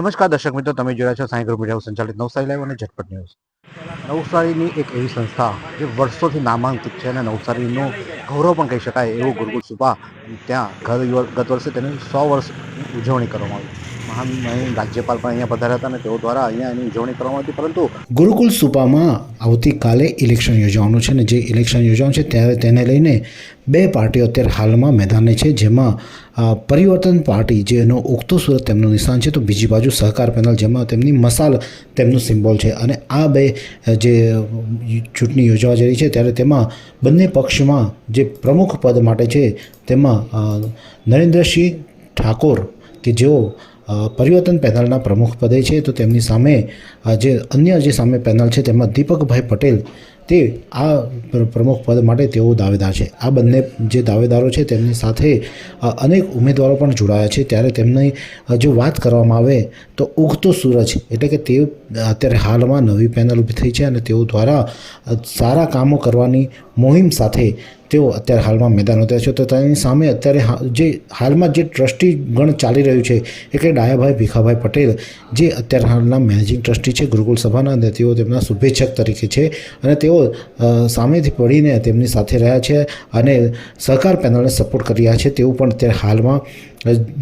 નમસ્કાર દર્શક મિત્રો, તમે જોયા છો સાંઈ ગ્રુપ મીડિયા સંચાલિત નવસારી લાઈવ અને ઝટપટ ન્યૂઝ. નવસારીની એક એવી સંસ્થા જે વર્ષોથી નામાંકિત છે અને નવસારીનું ગૌરવ પણ કહી શકાય એવું ગુરુકુળ સુભા. ત્યાં ગત વર્ષે તેની સો વર્ષની ઉજવણી કરવામાં આવી. મહાન રાજ્યપાલ પણ અહીંયા પધાર્યા હતા અને તેઓ દ્વારા અહીંયા એની ઉજવણી કરવામાં હતી, પરંતુ ગુરુકુલ સુપામાં આવતીકાલે ઇલેક્શન યોજવાનું છે ને જે ઇલેક્શન યોજવાનું છે ત્યારે તેને લઈને બે પાર્ટીઓ અત્યારે હાલમાં મેદાને છે, જેમાં પરિવર્તન પાર્ટી જેનો ઉગતો સુરત તેમનું નિશાન છે, તો બીજી બાજુ સહકાર પેનલ જેમાં તેમની મસાલ તેમનું સિમ્બોલ છે અને આ બે જે ચૂંટણી યોજવા જઈ છે ત્યારે તેમાં બંને પક્ષમાં જે પ્રમુખ પદ માટે છે તેમાં નરેન્દ્રસિંહ ઠાકોર કે જેઓ પરિવર્તન પેનલના પ્રમુખ પદે છે, તો તેમની સામે જે અન્ય જે સામે પેનલ છે, તેમાં દીપકભાઈ પટેલ, તે આ પ્રમુખ પદ માટે તેઓ દાવેદાર છે. આ બંને જે દાવેદારો છે, તેમની સાથે અનેક ઉમેદવારો પણ જોડાયા છે. ત્યારે તેમની જો વાત કરવામાં આવે, તો ઉગતો સૂરજ એટલે કે તે અત્યારે હાલમાં નવી પેનલ ઊભી થઈ છે અને તેઓ દ્વારા સારા કામો કરવાની મુહિમ સાથે તેઓ અત્યારે હાલમાં મેદાન ઉતર્યા છે. તો તેની સામે અત્યારે જે હાલમાં જે ટ્રસ્ટી ગણ ચાલી રહ્યું છે, એટલે ડાયાભાઈ ભીખાભાઈ પટેલ, જે અત્યારે હાલના મેનેજિંગ ટ્રસ્ટી છે ગુરુકુળ સભાના અને તેઓ તેમના શુભેચ્છક તરીકે છે. અને તેઓ સામેથી પડીને તેમની સાથે રહ્યા છે અને સહકાર પેનલને સપોર્ટ કરી રહ્યા છે. તેવું પણ અત્યારે હાલમાં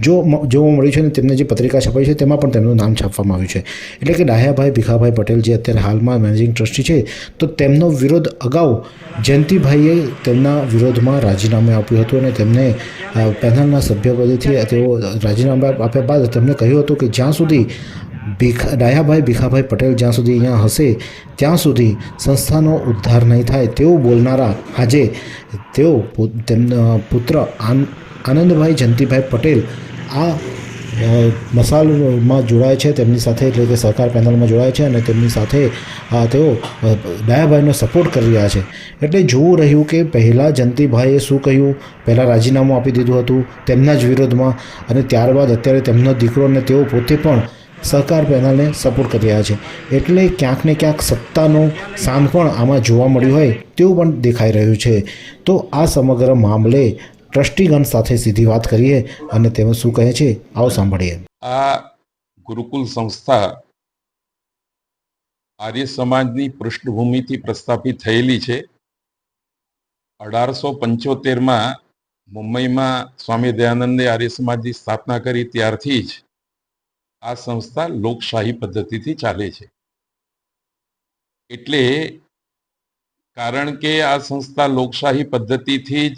જો જોવા મળ્યું છે ને તેમને જે પત્રિકા છપાઈ છે, તેમાં પણ તેમનું નામ છાપવામાં આવ્યું છે. એટલે કે ડાયાભાઈ ભીખાભાઈ પટેલ જે અત્યારે હાલમાં મેનેજિંગ ટ્રસ્ટી છે, તો તેમનો વિરોધ અગાઉ જયંતિભાઈએ તેમના વિરોધમાં રાજીનામું આપ્યું હતું અને તેમને પેનલના સભ્યપદેથી તેઓ રાજીનામા આપ્યા બાદ તેમણે કહ્યું હતું કે જ્યાં સુધી ભીખા ડાયાભાઈ ભીખાભાઈ પટેલ જ્યાં સુધી અહીંયા હશે, ત્યાં સુધી સંસ્થાનો ઉદ્ધાર નહીં થાય તેવું બોલનારા આજે તેઓ તેમના પુત્ર આન આનંદભાઈ, જયંતિભાઈ પટેલ આ મસાલમાં જોડાય છે, તેમની સાથે એટલે કે સહકાર પેનલમાં જોડાય છે અને તેમની સાથે તેઓ ડાયાભાઈનો સપોર્ટ કરી રહ્યા છે. એટલે જોવું રહ્યું કે પહેલાં જયંતિભાઈએ શું કહ્યું? પહેલાં રાજીનામું આપી દીધું હતું તેમના જ વિરોધમાં અને ત્યારબાદ અત્યારે તેમનો દીકરો અને તેઓ પોતે પણ સહકાર પેનલને સપોર્ટ કરી રહ્યા છે. એટલે ક્યાંક ને ક્યાંક સત્તાનું સાન પણ આમાં જોવા મળ્યું હોય તેવું પણ દેખાઈ રહ્યું છે. તો આ સમગ્ર મામલે ટ્રસ્ટીગણ સાથે સીધી વાત કરીએ અને તેઓ શું કહે છે, આવો સાંભળીએ. આ ગુરુકુલ સંસ્થા આર્ય સમાજની પૃષ્ઠભૂમિથી પ્રસ્થાપિત થયેલી છે. અઢારસો પંચોતેરમાં મુંબઈમાં સ્વામી દયાનંદે આર્ય સમાજની સ્થાપના કરી, ત્યારથી જ આ સંસ્થા લોકશાહી પદ્ધતિથી ચાલે છે. એટલે કારણ કે આ સંસ્થા લોકશાહી પદ્ધતિથી જ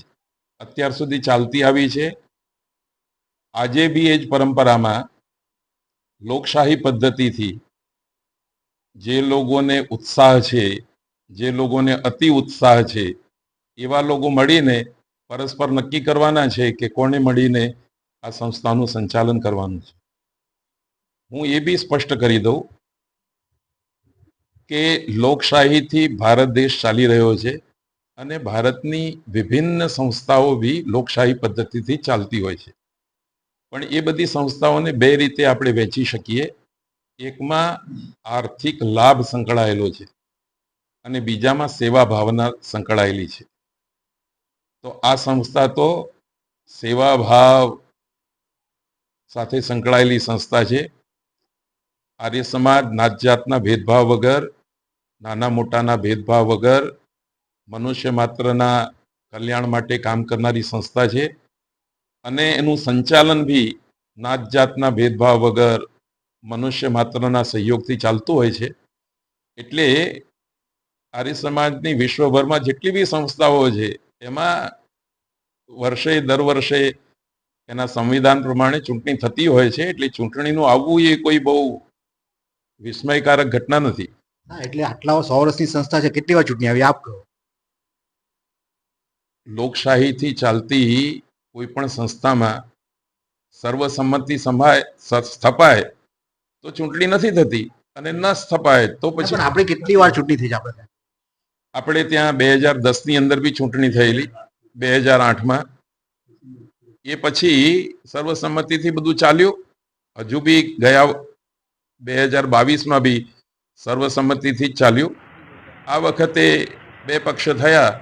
અત્યાર સુધી ચાલતી આવી છે. આજે બી એ જ પરંપરામાં લોકશાહી પદ્ધતિથી જે લોકોને ઉત્સાહ છે, જે લોકોને અતિ ઉત્સાહ છે, એવા લોકો મળીને પરસ્પર નક્કી કરવાના છે કે કોને મળીને આ સંસ્થાનું સંચાલન કરવાનું છે. હું એ બી સ્પષ્ટ કરી દઉં કે લોકશાહીથી ભારત દેશ ચાલી રહ્યો છે. અને ભારતની વિભિન્ન સંસ્થાઓ બી લોકશાહી પદ્ધતિથી ચાલતી હોય છે. પણ એ બધી સંસ્થાઓને બે રીતે આપણે વહેંચી શકીએ. એકમાં આર્થિક લાભ સંકળાયેલો છે અને બીજામાં સેવા ભાવના સંકળાયેલી છે. તો આ સંસ્થા તો સેવા ભાવ સાથે સંકળાયેલી સંસ્થા છે. આર્ય સમાજ, નાત જાતના ભેદભાવ વગર, નાના મોટાના ભેદભાવ વગર મનુષ્ય માત્રના કલ્યાણ માટે કામ કરનારી સંસ્થા છે. અને એનું સંચાલન બી નાત જાતના ભેદભાવ વગર મનુષ્ય માત્રના સહયોગથી ચાલતું હોય છે. એટલે આર્ય સમાજની વિશ્વભરમાં જેટલી બી સંસ્થાઓ છે, એમાં વર્ષે દર વર્ષે એના સંવિધાન પ્રમાણે ચૂંટણી થતી હોય છે, એટલે ચૂંટણીનું આવવું એ કોઈ બહુ વિસ્મયકારક ઘટના નથી. એટલે આટલા સો વર્ષની સંસ્થા છે, કેટલી વાર ચૂંટણી આવી? આપ કહો. લોકશાહીથી ચાલતી કોઈ પણ સંસ્થામાં સર્વસંમતિ સંભાય સ્થપાય તો ચૂંટણી નથી થતી અને ન સ્થપાય તો પછી આપણે કેટલી વાર ચૂંટણી થઈ આપણે આપણે ત્યાં બે હજાર દસની અંદર બી ચૂંટણી થયેલી બે હજાર આઠમાં. એ પછી સર્વસંમતિથી બધું ચાલ્યું. હજુ બી ગયા બે હજાર બાવીસમાં બી સર્વસંમતિથી જ ચાલ્યું. આ વખતે બે પક્ષ થયા.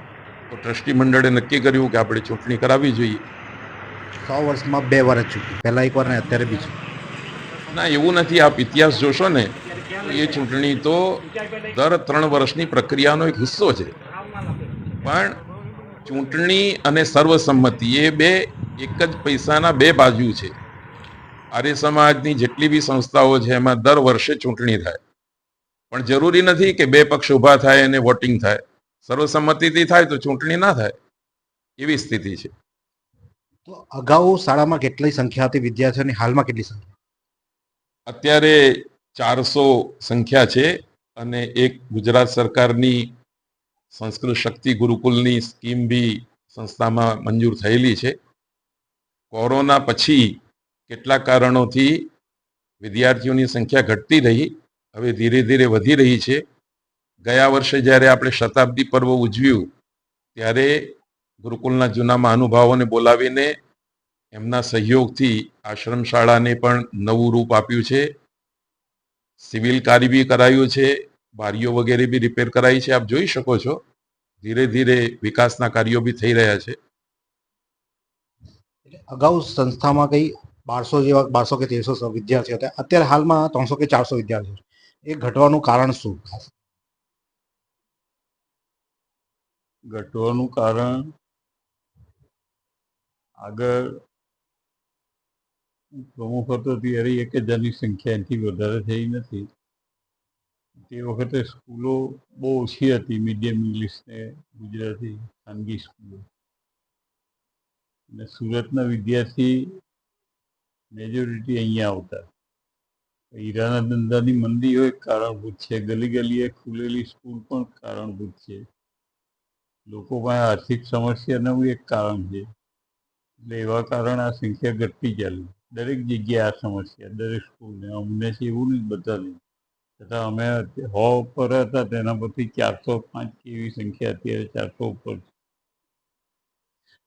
તો ટ્રસ્ટી મંડળે નક્કી કર્યું કે આપણે ચૂંટણી કરાવવી જોઈએ. સો વર્ષમાં બે વાર જ ચૂંટણી. પહેલાં એક વાર ને અત્યારે બીજી ના એવું નથી. આપ ઇતિહાસ જોશો ને એ ચૂંટણી તો દર ત્રણ વર્ષની પ્રક્રિયાનો એક હિસ્સો છે. પણ ચૂંટણી અને સર્વસંમતિ એ બે એક જ પૈસાના બે બાજુ છે. આર્ય સમાજની જેટલી બી સંસ્થાઓ છે એમાં દર વર્ષે ચૂંટણી થાય. પણ જરૂરી નથી કે બે પક્ષ ઊભા થાય અને વોટિંગ થાય. સર્વસંમતિથી થાય તો ચૂંટણી ના થાય એવી સ્થિતિ છે. તો અગાઉ શાળામાં કેટલી સંખ્યા હતી વિદ્યાર્થીઓની હાલમાં કેટલી સંખ્યા? અત્યારે ચારસો સંખ્યા છે અને એક ગુજરાત સરકારની સંસ્કૃત શક્તિ ગુરુકુલની સ્કીમ બી સંસ્થામાં મંજૂર થયેલી છે. કોરોના પછી કેટલાક કારણોથી વિદ્યાર્થીઓની સંખ્યા ઘટતી રહી હવે ધીરે ધીરે વધી રહી છે. ગયા વર્ષે જ્યારે આપણે શતાબ્દી પર્વ ઉજવ્યું, ત્યારે ગુરુકુલના જૂના મહાનુભાવોને બોલાવીને એમના સહયોગથી આશ્રમ શાળાને પણ નવું રૂપ આપ્યું છે. સિવિલ કાર્ય બી કરાયું છે, બારીઓ વગેરે બી રિપેર કરાઈ છે. આપ જોઈ શકો છો, ધીરે ધીરે વિકાસના કાર્યો બી થઈ રહ્યા છે. અગાઉ સંસ્થામાં કઈ બારસો જેવા, બારસો કે તેરસો વિદ્યાર્થીઓ હતા. અત્યારે હાલમાં ત્રણસો કે ચારસો વિદ્યાર્થીઓ. એ ઘટવાનું કારણ શું? ઘટવાનું કારણ આગળ પ્રમુખ હતો ત્યારે એક હજારની સંખ્યા એનાથી વધારે થઈ નથી. તે વખતે સ્કૂલો બહુ ઓછી હતી, મીડિયમ ઇંગ્લિશ ને ગુજરાતી ખાનગી સ્કૂલો. અને સુરતના વિદ્યાર્થી મેજોરિટી અહીંયા આવતા. હીરાના ધંધાની મંદી હોય કારણભૂત છે, ગલી ગલીએ ખુલેલી સ્કૂલ પણ કારણભૂત છે. લોકો પાસે આર્થિક સમસ્યાનું એક કારણ છે. એટલે એવા કારણ આ સંખ્યા ઘટતી ચાલી. દરેક જગ્યાએ આ સમસ્યા દરેક સ્કૂલને અમને છે એવું નહીં બધા નહીં છતાં અમે હો ઉપર હતા તેના પરથી ચારસો પાંચ એવી સંખ્યા અત્યારે ચારસો ઉપર છે.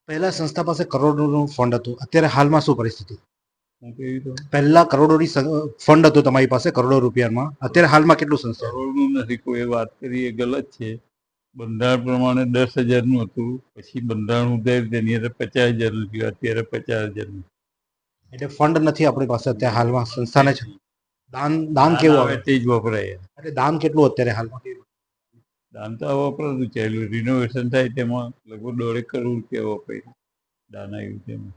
પહેલા સંસ્થા પાસે કરોડોનું ફંડ હતું. અત્યારે હાલમાં શું પરિસ્થિતિ? પહેલા કરોડોની ફંડ હતું તમારી પાસે કરોડો રૂપિયામાં. અત્યારે હાલમાં કેટલું સંસ્થા? કરોડનું નથી કોઈ વાત કરી એ ગલત છે. બંધારણ પ્રમાણે દસ હજારનું હતું. પછી બંધારણ ઉધાર્યું તેની અંદર પચાસ હજારનું થયું. અત્યારે પચાસ હજારનું. એટલે ફંડ નથી આપણી પાસે અત્યારે હાલમાં? સંસ્થાને છે? દાન દાન કેવું આવે તે જ વપરાય. એટલે દાન કેટલું અત્યારે હાલમાં? દાન તો વપરાતું ચાલ્યું રિનોવેશન થાય તેમાં લગભગ દોઢેક કરોડ રૂપિયા વપરાય. દાન આવ્યું તેમાં.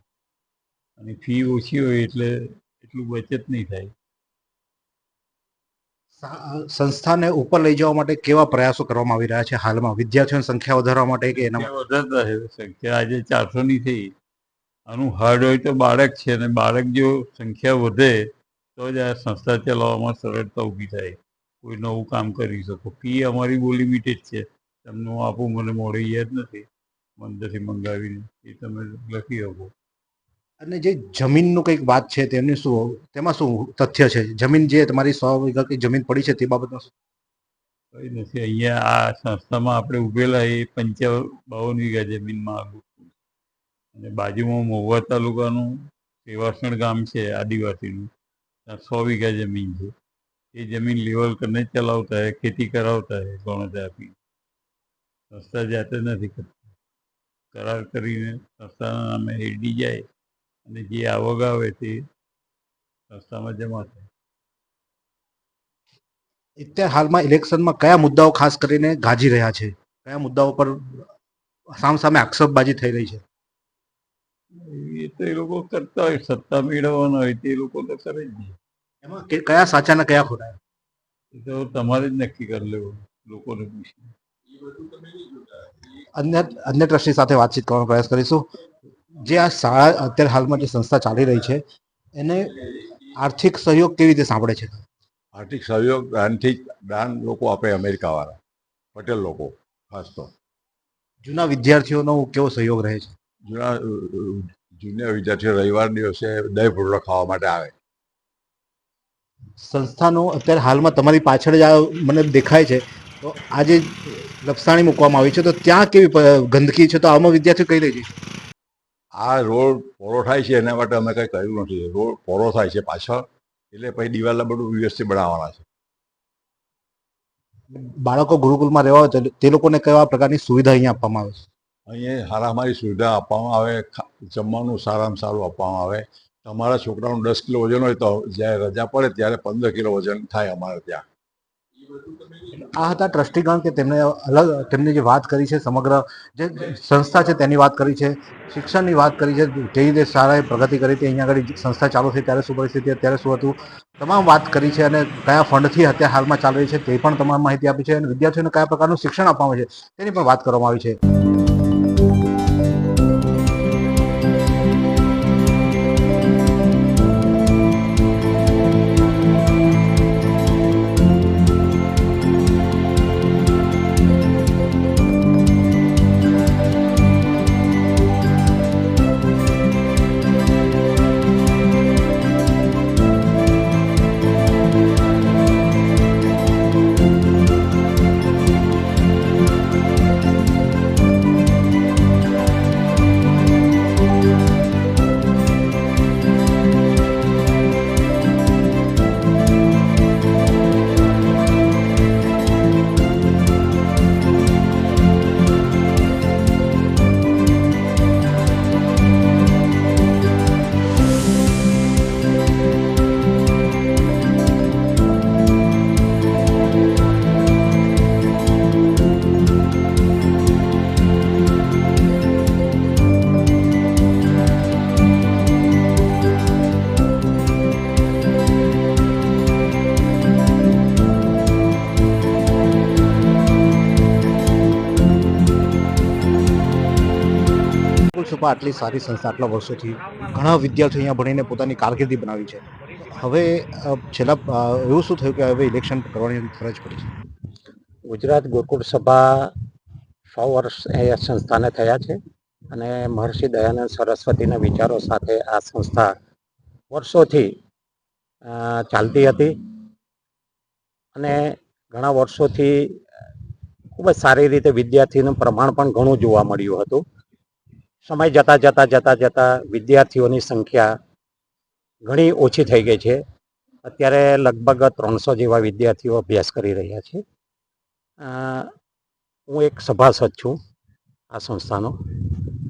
અને ફી ઓછી હોય એટલે એટલું બચત નહીં થાય. સંસ્થાને ઉપર લઈ જવા માટે કેવા પ્રયાસો કરવામાં આવી રહ્યા છે હાલમાં? વિદ્યાર્થીઓની સંખ્યા વધારવા માટે કે એના વધારતા છે. સંખ્યા આજે ચારસો ની થઈ. આનું હાર્ડ હોય તો બાળક છે અને બાળક જો સંખ્યા વધે, તો જ આ સંસ્થા ચલાવવામાં સરળતા ઊભી થાય. કોઈ નવું કામ કરી શકો. ફી અમારી બહુ લિમિટેડ છે. તમને હું આપું મને મોડે યાદ નથી. મંદિરથી મંગાવીને એ તમે લખી શકો. અને જે જમીનનું કંઈક વાત છે તેની શું, તેમાં શું તથ્ય છે? જમીન જે તમારી સો વીઘા કંઈક જમીન પડી છે તે બાબતમાં શું? કઈ નથી, અહીંયા આ સંસ્થામાં આપણે ઉભેલા એ પંચાવન બાવન વીઘા જમીનમાં આગળ અને બાજુમાં મહુવા તાલુકાનું સેવાસણ ગામ છે, આદિવાસીનું. ત્યાં સો વીઘા જમીન છે. એ જમીન લેવલ કરીને ચલાવતા હોય ખેતી કરાવતા હોય ગણતરી આપી. સંસ્થા જાતે નથી કરતી. કરાર કરીને સંસ્થાના નામે એડી જાય. અને જે આવક આવે તે સંસ્થામાં જમા થાય અત્યારે હાલમાં ઇલેક્શનમાં કયા મુદ્દાઓ ખાસ કરીને ગાજી રહ્યા છે? કયા મુદ્દાઓ પર સામ સામે આક્ષેપબાજી થઈ રહી છે? એ તો એ લોકો કરતા હોય સત્તા મેળવવાના હોય તે લોકો તો કરે જ નહીં. એમાં કયા સાચા ને કયા ખોટા? એ તો તમારે જ નક્કી કરી લેવું લોકોને પૂછીને. અન્ય અન્ય ટ્રસ્ટી સાથે વાતચીત કરવાનો પ્રયાસ કરીશું. જે આ શાળા અત્યારે હાલમાં જે સંસ્થા ચાલી રહી છે એને આર્થિક સહયોગ કેવી રીતે સાંભળે છે? આર્થિક સહયોગ દાનથી દાન લોકો આપે અમેરિકાવાળા પટેલ લોકો ખાસ તો. જૂના વિદ્યાર્થીઓનો કેવો સહયોગ રહે છે? જૂના અ, વિદ્યાર્થીઓ રવિવાર દિવસે દહીં ભૂંડો ખાવા માટે આવે. સંસ્થાનો અત્યારે હાલમાં તમારી પાછળ જ મને દેખાય છે તો આજે લપસાણી મૂકવામાં આવી છે તો ત્યાં કેવી ગંદકી છે? તો આમાં વિદ્યાર્થીઓ કઈ રહી છે? આ રોડ પોરો થાય છે એના માટે અમે કંઈ કર્યું નથી. રોડ પોરો થાય છે પાછળ એટલે પછી દિવાલના બધું વ્યવસ્થિત બનાવવાના છે. બાળકો ગુરુકુલમાં રહેવા હોય તો તે લોકોને કેવા પ્રકારની સુવિધા અહીંયા આપવામાં આવે છે? અહીંયા સારામારી સુવિધા આપવામાં આવે જમવાનું સારામાં સારું આપવામાં આવે. તમારા છોકરાનું દસ કિલો વજન હોય તો જ્યારે રજા પડે ત્યારે પંદર કિલો વજન થાય અમારે ત્યાં. આ હતા ટ્રસ્ટીગણ કે તેમણે અલગ તેમની જે વાત કરી છે, સમગ્ર જે સંસ્થા છે તેની વાત કરી છે, શિક્ષણની વાત કરી છે, જે રીતે શાળાએ પ્રગતિ કરી હતી, અહીંયા આગળ સંસ્થા ચાલુ થઈ ત્યારે શું પરિસ્થિતિ, અત્યારે શું હતું, તમામ વાત કરી છે અને કયા ફંડથી અત્યારે હાલમાં ચાલી રહી છે તે પણ તમામ માહિતી આપી છે અને વિદ્યાર્થીઓને કયા પ્રકારનું શિક્ષણ આપવામાં છે તેની પણ વાત કરવામાં આવી છે. સુપા આટલી સારી સંસ્થા, આટલા વર્ષોથી ઘણા વિદ્યાર્થીઓ અહીંયા ભણીને પોતાની કારકિર્દી બનાવી છે. હવે છેલ્લા એવું શું થયું કે હવે ઇલેક્શન કરવાની ફરજ પડી છે? ગુજરાત ગોકુળ સભા સો વર્ષ એ સંસ્થાને થયા છે અને મહર્ષિ દયાનંદ સરસ્વતીના વિચારો સાથે આ સંસ્થા વર્ષોથી ચાલતી હતી અને ઘણા વર્ષોથી ખૂબ જ સારી રીતે વિદ્યાર્થીનું પ્રમાણ પણ ઘણું જોવા મળ્યું હતું. સમય જતાં જતાં જતાં જતાં વિદ્યાર્થીઓની સંખ્યા ઘણી ઓછી થઈ ગઈ છે. અત્યારે લગભગ ત્રણસો જેવા વિદ્યાર્થીઓ અભ્યાસ કરી રહ્યા છે. હું એક સભાસદ છું આ સંસ્થાનો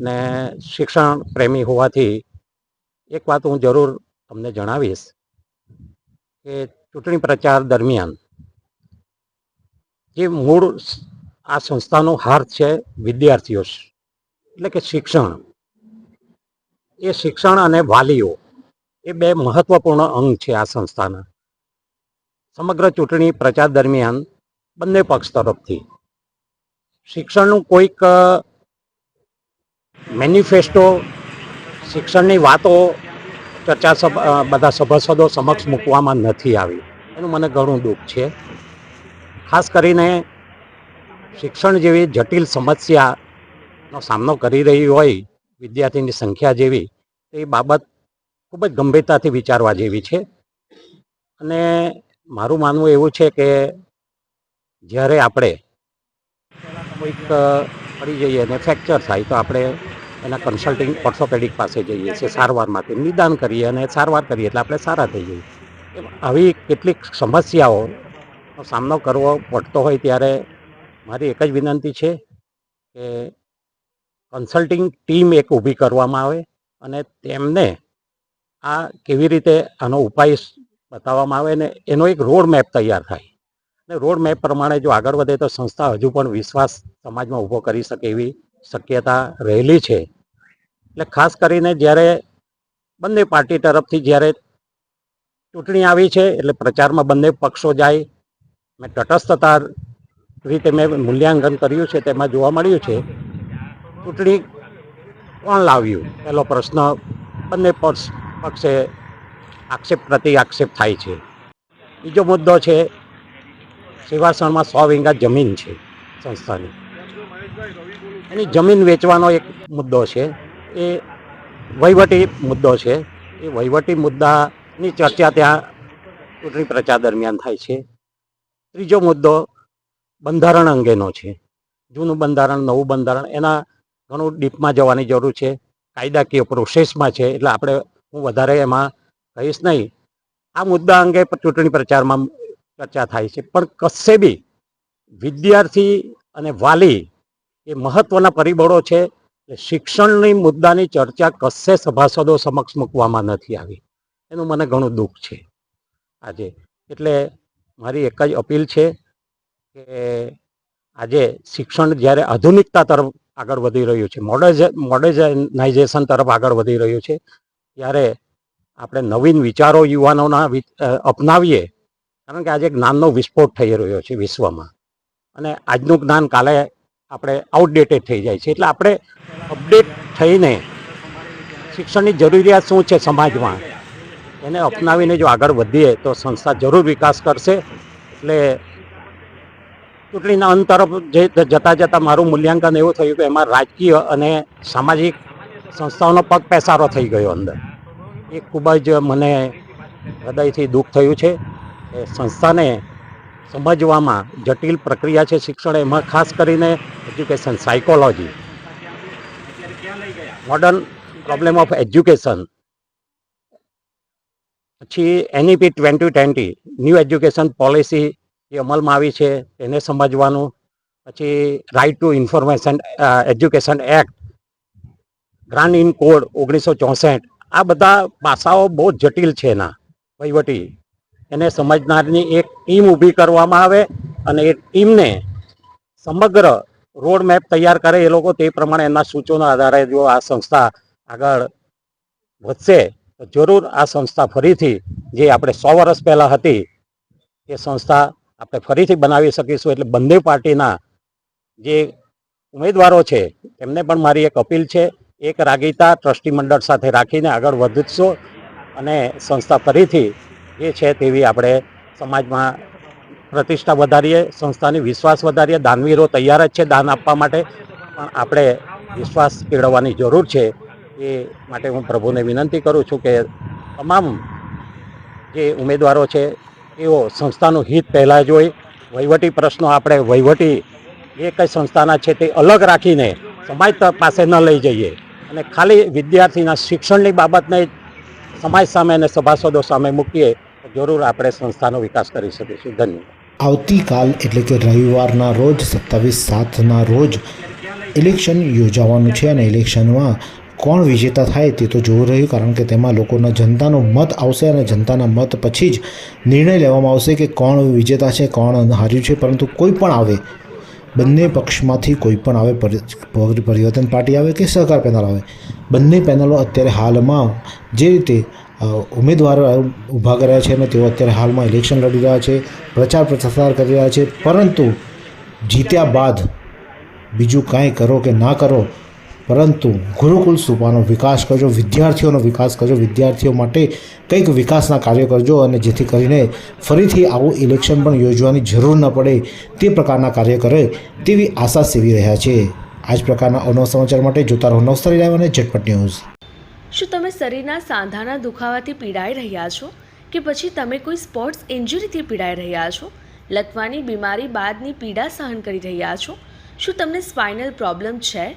ને શિક્ષણ પ્રેમી હોવાથી એક વાત હું જરૂર તમને જણાવીશ કે ચૂંટણી પ્રચાર દરમિયાન જે મૂળ આ સંસ્થાનો હાર્થ છે વિદ્યાર્થીઓ એટલે કે શિક્ષણ. એ શિક્ષણ અને વાલીઓ એ બે મહત્વપૂર્ણ અંગ છે આ સંસ્થાના. સમગ્ર ચૂંટણી પ્રચાર દરમિયાન બંને પક્ષ તરફથી. શિક્ષણનું કોઈક મેનિફેસ્ટો શિક્ષણની વાતો ચર્ચા બધા સભાસદો સમક્ષ મૂકવામાં નથી આવી. એનું મને ઘણું દુઃખ છે. ખાસ કરીને શિક્ષણ જેવી જટિલ સમસ્યાનો સામનો કરી રહી હોય વિદ્યાર્થીની સંખ્યા જેવી એ બાબત ખૂબ જ ગંભીરતાથી વિચારવા જેવી છે. અને મારું માનવું એવું છે કે જ્યારે આપણે કોઈક પડી જઈએ અને ફ્રેક્ચર થાય, તો આપણે એના કન્સલ્ટિંગ ઓર્થોપેડિક પાસે જઈએ છીએ સારવાર માટે નિદાન કરીએ અને સારવાર કરીએ એટલે આપણે સારા થઈ જઈએ. આવી કેટલીક સમસ્યાઓનો સામનો કરવો પડતો હોય ત્યારે મારી એક જ વિનંતી છે કે કન્સલ્ટિંગ ટીમ એક ઊભી કરવામાં આવે અને તેમને આ કેવી રીતે આનો ઉપાય બતાવવામાં આવે ને એનો એક રોડ મેપ તૈયાર થાય. અને રોડ મેપ પ્રમાણે જો આગળ વધે તો સંસ્થા હજુ પણ વિશ્વાસ સમાજમાં ઊભો કરી શકે એવી શક્યતા રહેલી છે. એટલે ખાસ કરીને જ્યારે બંને પાર્ટી તરફથી જ્યારે ચૂંટણી આવી છે એટલે પ્રચારમાં બંને પક્ષો જાય મેં તટસ્થતા રીતે મેં મૂલ્યાંકન કર્યું છે તેમાં જોવા મળ્યું છે ચૂંટણી કોણ લાવ્યું? પહેલો પ્રશ્ન બંને પક્ષ પક્ષે આક્ષેપ પ્રતિ આક્ષેપ થાય છે. બીજો મુદ્દો છે સેવાસણમાં સો વીંગા જમીન છે સંસ્થાની. એની જમીન વેચવાનો એક મુદ્દો છે. એ વહીવટી મુદ્દો છે. એ વહીવટી મુદ્દાની ચર્ચા ત્યાં ચૂંટણી પ્રચાર દરમિયાન થાય છે. ત્રીજો મુદ્દો બંધારણ અંગેનો છે. જૂનું બંધારણ, નવું બંધારણ, એના ઘણું ડીપમાં જવાની જરૂર છે. કાયદાકીય પ્રોસેસમાં છે. એટલે આપણે હું વધારે એમાં કહીશ નહીં. આ મુદ્દા અંગે ચૂંટણી પ્રચારમાં ચર્ચા થાય છે. પણ કશે બી વિદ્યાર્થી અને વાલી એ મહત્વના પરિબળો છે એટલે શિક્ષણની મુદ્દાની ચર્ચા કશે સભાસદો સમક્ષ મૂકવામાં નથી આવી. એનું મને ઘણું દુઃખ છે આજે. એટલે મારી એક જ અપીલ છે કે આજે શિક્ષણ જ્યારે આધુનિકતા તરફ આગળ વધી રહ્યું છે. મોડર્જ મોડર્નાઇઝેશન તરફ આગળ વધી રહ્યું છે. ત્યારે આપણે નવીન વિચારો યુવાનોના અપનાવીએ. કારણ કે આજે જ્ઞાનનો વિસ્ફોટ થઈ રહ્યો છે વિશ્વમાં. અને આજનું જ્ઞાન કાલે આપણે આઉટડેટેડ થઈ જાય છે. એટલે આપણે અપડેટ થઈને શિક્ષણની જરૂરિયાત શું છે સમાજમાં, એને અપનાવીને જો આગળ વધીએ તો સંસ્થા જરૂર વિકાસ કરશે. એટલે ચૂંટણીના અંત તરફ જે જતાં જતાં મારું મૂલ્યાંકન એવું થયું કે એમાં રાજકીય અને સામાજિક સંસ્થાઓનો પગ પેસારો થઈ ગયો અંદર. એ ખૂબ જ મને હૃદયથી દુઃખ થયું છે એ સંસ્થાને સમજવામાં જટિલ પ્રક્રિયા છે શિક્ષણ એમાં, ખાસ કરીને education psychology modern problem of education પછી NEP twenty twenty new education policy જે અમલમાં આવી છે, એને સમજવાનું. પછી right to information education act grant in code ઓગણીસો ચોસઠ. આ બધા પાસાઓ બહુ જટિલ છે એના, વહીવટી. એને સમજનારની એક ટીમ ઊભી કરવામાં આવે અને એ ટીમને સમગ્ર રોડ મેપ તૈયાર કરે એ લોકો તે પ્રમાણે એના સૂચનો આધારે જો આ સંસ્થા આગળ વધશે, તો જરૂર આ સંસ્થા ફરીથી જે આપણે સો વર્ષ પહેલાં હતી, એ સંસ્થા આપણે ફરીથી બનાવી શકીશું એટલે બંને પાર્ટીના જે ઉમેદવારો છે, એમને પણ મારી એક અપીલ છે, એક રાગીતા ટ્રસ્ટી મંડળ સાથે રાખીને આગળ વધશો અને સંસ્થા ફરીથી જે છે તેવી આપણે સમાજમાં પ્રતિષ્ઠા વધારીએ, સંસ્થાની વિશ્વાસ વધારીએ, દાનવીરો તૈયાર જ છે દાન આપવા માટે. પણ આપણે વિશ્વાસ કેળવવાની જરૂર છે એ માટે હું પ્રભુને વિનંતી કરું છું કે તમામ જે ઉમેદવારો છે એઓ સંસ્થાનું હિત પહેલાં જોઈ. વહીવટી પ્રશ્નો આપણે વહીવટી જે કંઈ સંસ્થાના છે તે અલગ રાખીને સમાજ પાસે ન લઈ જઈએ. અને ખાલી વિદ્યાર્થીના શિક્ષણની બાબતને સમાજ સામે અને સભાસદો સામે મૂકીએ તો જરૂર આપણે સંસ્થાનો વિકાસ કરી શકીશું. ધન્યવાદ. આવતીકાલ એટલે કે રવિવારના રોજ સત્તાવીસ સાતના રોજ ઇલેક્શન યોજાવાનું છે અને ઇલેક્શનમાં કોણ વિજેતા થાય તે તો જોવું રહ્યું, કારણ કે તેમાં લોકોના જનતાનો મત આવશે અને જનતાના મત પછી જ નિર્ણય લેવામાં આવશે કે કોણ વિજેતા છે, કોણ હાર્યું છે, પરંતુ કોઈ પણ આવે, બંને પક્ષમાંથી કોઈ પણ આવે, પરી- પરી- પરિવર્તન પાર્ટી આવે કે સહકાર પેનલ આવે. બંને પેનલો અત્યારે હાલમાં જે રીતે ઉમેદવારો ઊભા કર્યા છે અને તેઓ અત્યારે હાલમાં ઇલેક્શન લડી રહ્યા છે, પ્રચાર પ્રસાર કરી રહ્યા છે, પરંતુ જીત્યા બાદ બીજું કાંઈ કરો કે ના કરો પરંતુ ગુરુકુલ સુપાનો વિકાસ કરજો, વિદ્યાર્થીઓનો વિકાસ કરજો, વિદ્યાર્થીઓ માટે કંઈક વિકાસના કાર્ય કરજો અને જેથી કરીને ફરીથી આવું ઇલેક્શન પણ યોજવાની જરૂર ન પડે તે પ્રકારના કાર્ય કરે તેવી આશા સેવી રહ્યા છે. આ જ પ્રકારના અનવ સમાચાર માટે જોતા રહો નવસારી લાઈવ અને ઝટપટ ન્યૂઝ. શું તમે શરીરના સાંધાના દુખાવાથી પીડાઈ રહ્યા છો? કે પછી તમે કોઈ સ્પોર્ટ્સ ઇન્જરીથી પીડાઈ રહ્યા છો? લકવાની બીમારી બાદની પીડા સહન કરી રહ્યા છો? શું તમને સ્પાઇનલ પ્રોબ્લેમ છે?